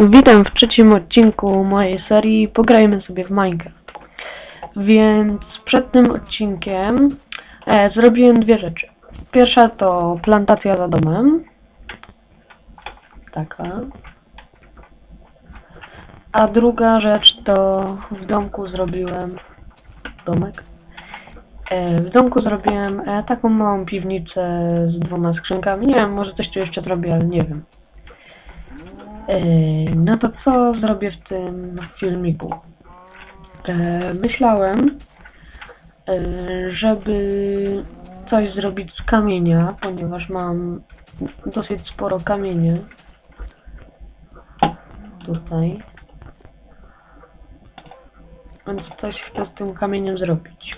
Witam w trzecim odcinku mojej serii Pograjmy sobie w Minecraft. Więc przed tym odcinkiem e, zrobiłem dwie rzeczy. Pierwsza to plantacja za domem. Taka. A druga rzecz to w domku zrobiłem domek. E, w domku zrobiłem e, taką małą piwnicę z dwoma skrzynkami. Nie wiem, może coś tu jeszcze zrobię, ale nie wiem. No to co zrobię w tym filmiku? E, Myślałem, e, żeby coś zrobić z kamienia, ponieważ mam dosyć sporo kamienia. Tutaj. Więc coś chcę z tym kamieniem zrobić.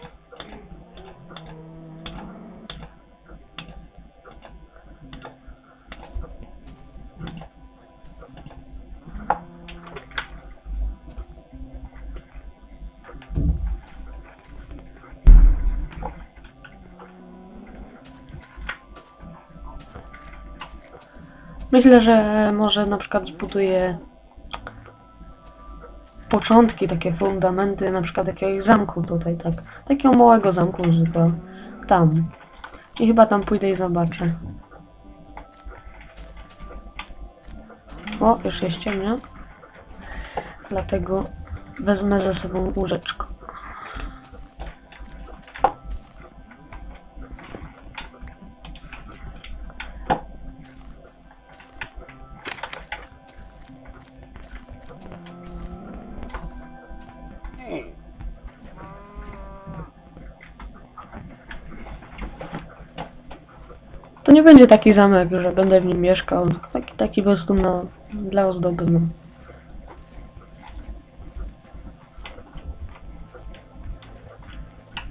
Myślę, że może na przykład zbuduję początki, takie fundamenty, na przykład jakiegoś zamku tutaj, tak. Takiego małego zamku, to tam. I chyba tam pójdę i zobaczę. O, już jest ciemno. Dlatego wezmę ze sobą łóżeczko. Nie będzie taki zamek, że będę w nim mieszkał. Taki, taki po prostu no, dla ozdoby. No.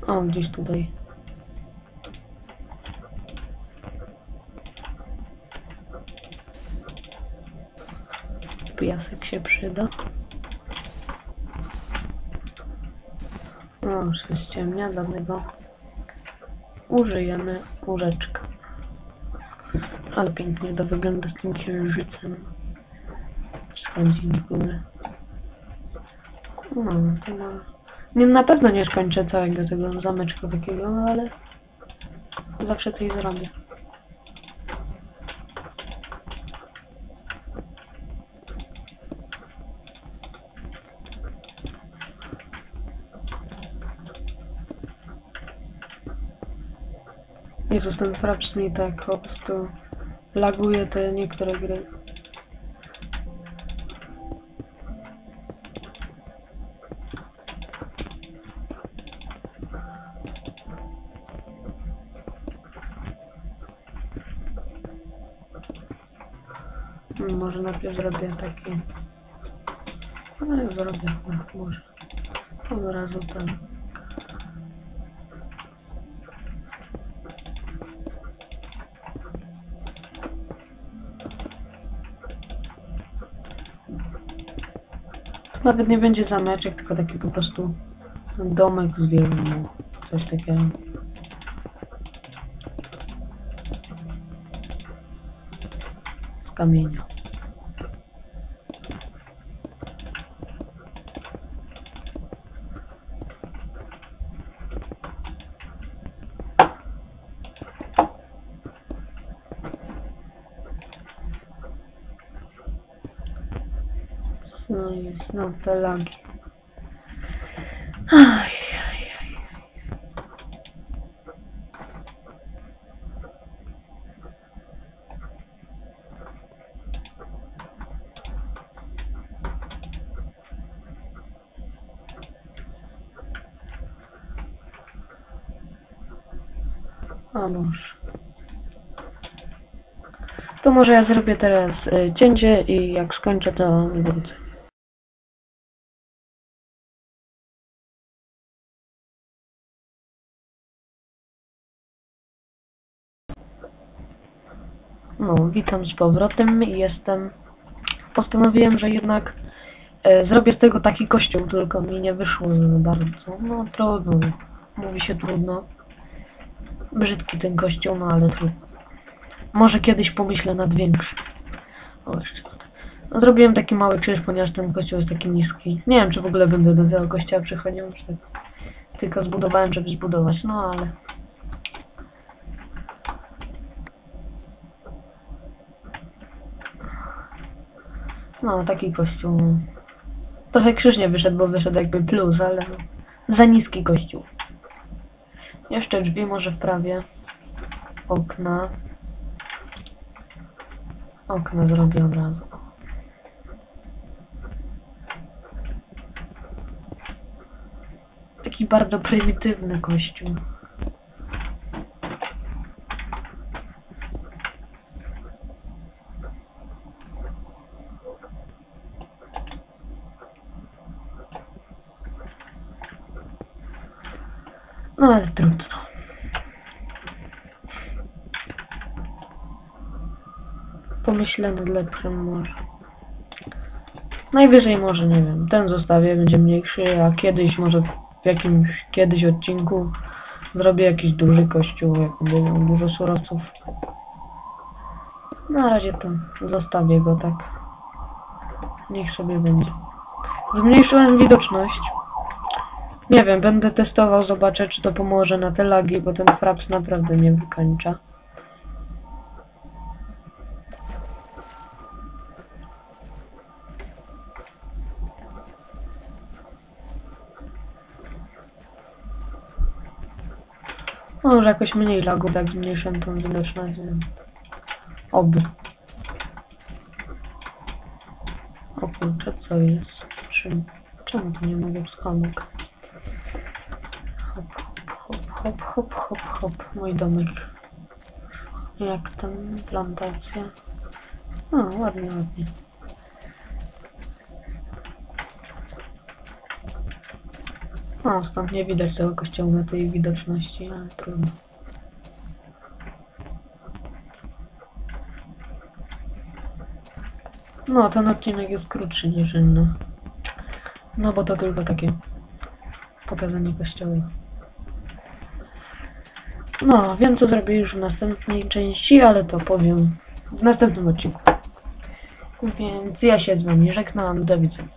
O, gdzieś tutaj. Piasek się przyda. O, już się ściemnia, dlatego użyjemy łóżeczka. Ale pięknie to wygląda z tym księżycem. Schodzi w górę. No, to na... Nie, na pewno nie skończę całego tego zameczka takiego, no ale zawsze coś zrobię. Jezus, ten frapcz mi tak po prostu laguje te niektóre gry. Hmm, Może najpierw zrobię takie... No zrobię, no, może. Od razu ten... Nawet nie będzie zameczek, tylko taki po prostu domek z wieżą, coś takiego. Z kamienia. No jest, no te lagi. Aj, aj. To może ja zrobię teraz y, cięcie i jak skończę to wrócę. No, witam z powrotem i jestem. Postanowiłem, że jednak e, zrobię z tego taki kościół, tylko mi nie wyszło za bardzo. No trudno, mówi się trudno. Brzydki ten kościół, no ale trudno. Może kiedyś pomyślę nad większym. O, jeszcze tutaj. Zrobiłem taki mały krzyż, ponieważ ten kościół jest taki niski. Nie wiem, czy w ogóle będę do tego kościoła przychodził, czy tak tylko zbudowałem, żeby zbudować, no ale... No, taki kościół. Trochę krzyż nie wyszedł, bo wyszedł jakby plus, ale za niski kościół. Jeszcze drzwi może wprawię. Okna. Okna zrobię od razu. Taki bardzo prymitywny kościół. No ale trudno. Pomyślę nad lepszym może. Najwyżej może, nie wiem, ten zostawię, będzie mniejszy, a kiedyś może w jakimś kiedyś odcinku zrobię jakiś duży kościół, jak będę miał dużo surowców. Na razie to zostawię go tak. Niech sobie będzie. Zmniejszyłem widoczność. Nie wiem, będę testował, zobaczę czy to pomoże na te lagi, bo ten fraps naprawdę mnie wykańcza. Może jakoś mniej lagów, jak zmniejszę tą widoczność. Oby. O kurczę, co jest? Czym? Czemu tu nie mogę wskamek? Hop, hop, hop, hop, hop, mój domek. Jak tam plantacja? No, ładnie, ładnie. No, stąd nie widać tego kościoła na tej widoczności, ale trudno. No, ten odcinek jest krótszy niż inny. No, bo to tylko takie pokazanie kościoła. No, wiem co zrobię już w następnej części, ale to powiem w następnym odcinku. Więc ja się z wami żegnam, do widzenia.